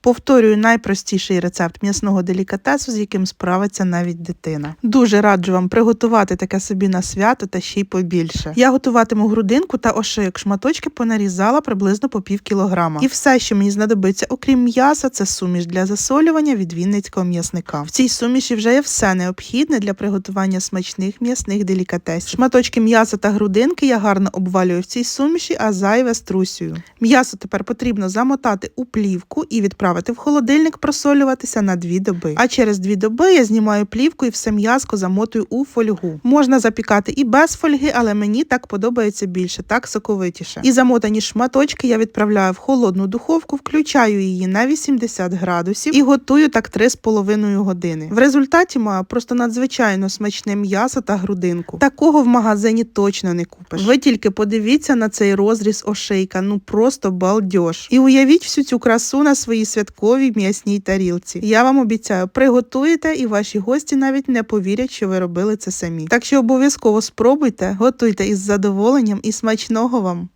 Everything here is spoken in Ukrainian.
Повторюю найпростіший рецепт м'ясного делікатесу, з яким справиться навіть дитина. Дуже раджу вам приготувати таке собі на свято та ще й побільше. Я готуватиму грудинку та ошийок. Шматочки понарізала приблизно по пів кілограма. І все, що мені знадобиться, окрім м'яса, це суміш для засолювання від вінницького м'ясника. В цій суміші вже є все необхідне для приготування смачних м'ясних делікатесів. Шматочки м'яса та грудинки я гарно обвалюю в цій суміші, а зайве струсюю. М'ясо тепер потрібно замотати у плівку і відправити в холодильник просолюватися на дві доби. А через дві доби я знімаю плівку і все м'яско замотую у фольгу. Можна запікати і без фольги, але мені так подобається більше, так соковитіше. І замотані шматочки я відправляю в холодну духовку, включаю її на 80 градусів і готую так 3,5 години. В результаті маю просто надзвичайно смачне м'ясо та грудинку. Такого в магазині точно не купиш. Ви тільки подивіться на цей розріз ошейка, ну просто балдьош. І уявіть всю цю красу на своїй святковій м'ясній тарілці. Я вам обіцяю, приготуєте, і ваші гості навіть не повірять, що ви робили це самі. Так що обов'язково спробуйте, готуйте із задоволенням і смачного вам.